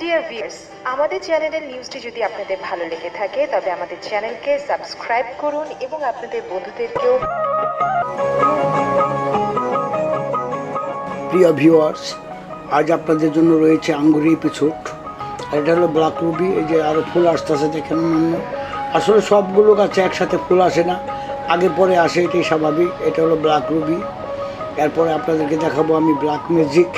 Dear viewers আমাদের চ্যানেলের নিউজটি যদি আপনাদের ভালো লেগে থাকে, তবে আমাদের চ্যানেলকে সাবস্ক্রাইব করুন এবং আপনাদের বন্ধুদেরকেও প্রিয় ভিউয়ার্স আজ আপনাদের জন্য রয়েছে আঙ্গুরি এপিসোড। আর এটা হলো ব্ল্যাক রুবি এই যে আরও ফুল আসতেছে দেখেন অন্যান্য আসলে সবগুলো গাছে একসাথে ফুল আসে না। আগে পরে আসে, এটাই স্বাভাবিক। এটা হলো ব্ল্যাক রুবি এরপরে আপনাদেরকে দেখাবো আমি ব্ল্যাক ম্যাজিক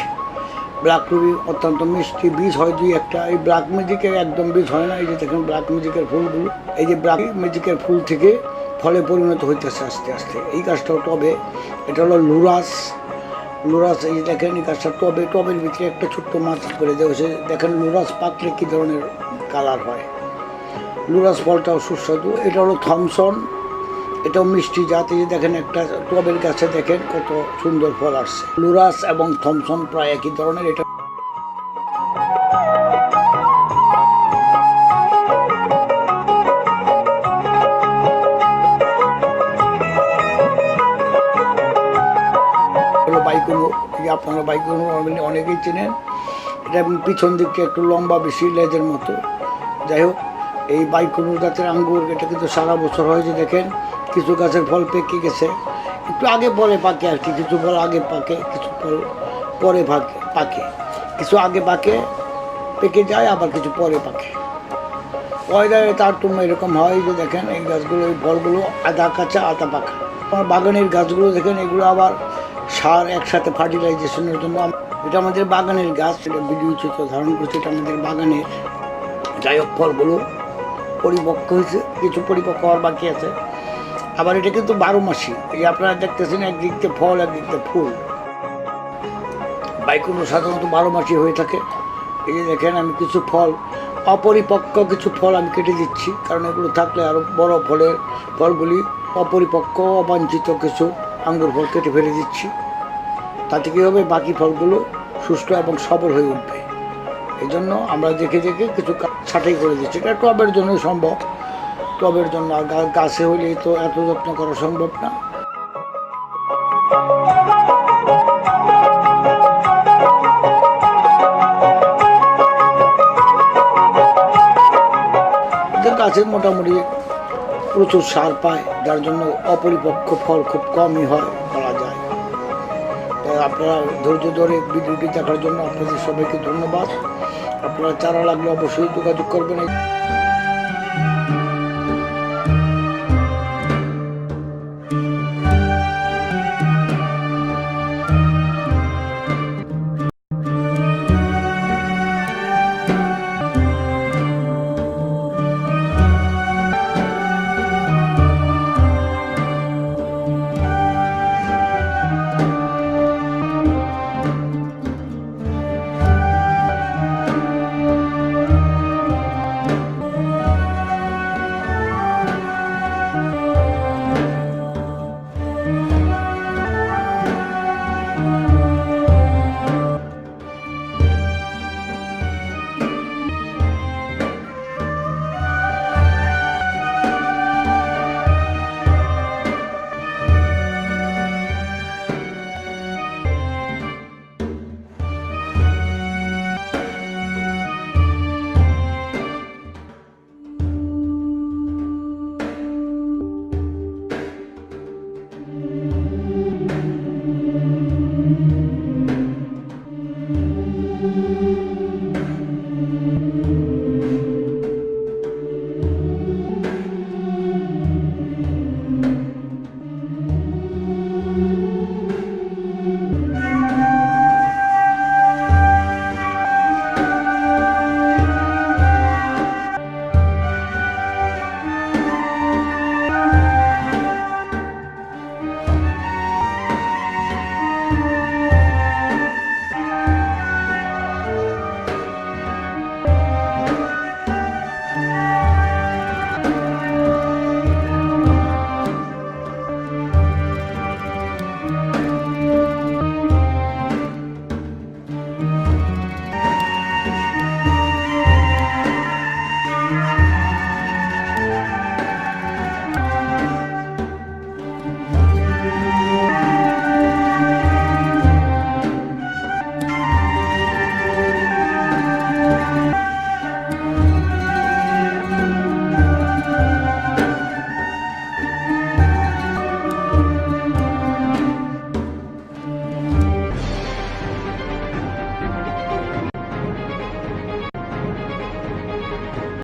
ব্ল্যাক রুবি অত্যন্ত মিষ্টি, বীজ হয় দুই একটা। এই ব্ল্যাক ম্যাজিকের একদম বীজ হয় না, এই যে দেখেন ব্ল্যাক ম্যাজিকের ফুলগুলো। এই যে ব্ল্যাক ম্যাজিকের ফুল থেকে ফলে পরিণত হইতেছে আস্তে আস্তে। এই গাছটাও টবে, এটা হলো লুরাস। লুরাস, এই দেখেন এই গাছটা টবে, টবের ভিতরে একটা ছোট্ট মাছ করে দেওয়া দেখেন লুরাস পাকলে কী ধরনের কালার হয়? লুরাস ফলটাও সুস্বাদু। এটা হলো থমসন। এটাও মিষ্টি জাত, দেখেন একটা টবের গাছে দেখেন কত সুন্দর ফল আসছে। লুরাস এবং থমসন প্রায় একই ধরনের, এটা আপনারা বাইকুনো অনেকেই চেনেন। এটা পিছন দিকটা একটু লম্বা, বেশি লেজের মতো। যাই হোক এই বাইকুনো গাছের আঙ্গুর, এটা কিন্তু সারা বছর হয়েছে দেখেন। কিছু গাছের ফল পেকে গেছে। একটু আগে পরে পাকে আর কি, কিছু ফল আগে পাকে, কিছু ফল পরে পাকে পাকে। কিছু আগে পাকে, পেকে যায়, আবার কিছু পরে পাকে। ওয়েদারে তারতম্য এরকম হয় যে দেখেন, এই গাছগুলো, এই ফলগুলো আধা কাঁচা, আধা পাকা। আমার বাগানের গাছগুলো দেখেন, এগুলো আবার সার একসাথে ফার্টিলাইজেশনের জন্য এটা আমাদের বাগানের গাছ, এটা চিত্র ধারণ করছে, এটা আমাদের বাগানের। যাই হোক, ফলগুলো পরিপক্ক হয়েছে, কিছু পরিপক্ক হওয়ার বাকি আছে। আবার এটা কিন্তু বারো মাসি এই যে আপনারা দেখতেছেন একদিক থেকে ফল, একদিক থেকে ফুল। বাইকুলো সাধারণত বারো মাসি হয়ে থাকে। এই যে দেখেন, আমি কিছু ফল, অপরিপক্ক কিছু ফল আমি কেটে দিচ্ছি, কারণ এগুলো থাকলে আরও বড় ফলের ফলগুলি অপরিপক্ক, অবাঞ্ছিত কিছু আঙ্গুর ফল কেটে ফেলে দিচ্ছি। তাতে কী হবে? বাকি ফলগুলো সুস্থ এবং সবল হয়ে উঠবে। এই জন্য আমরা দেখে দেখে কিছু ছাঁটাই করে দিচ্ছি। এটা টবের জন্যই সম্ভব। টবের জন্য গাছে হলে তো এত যত্ন করা সম্ভব না। এদের গাছে মোটামুটি প্রচুর সার পায়, যার জন্য অপরিপক্ক ফল খুব কমই হয় বলা যায়। তাই আপনারা ধৈর্য ধরে ভিডিওটি দেখার জন্য আপনাদের সবাইকে ধন্যবাদ। আপনারা চারা লাগলে অবশ্যই যোগাযোগ করবেন।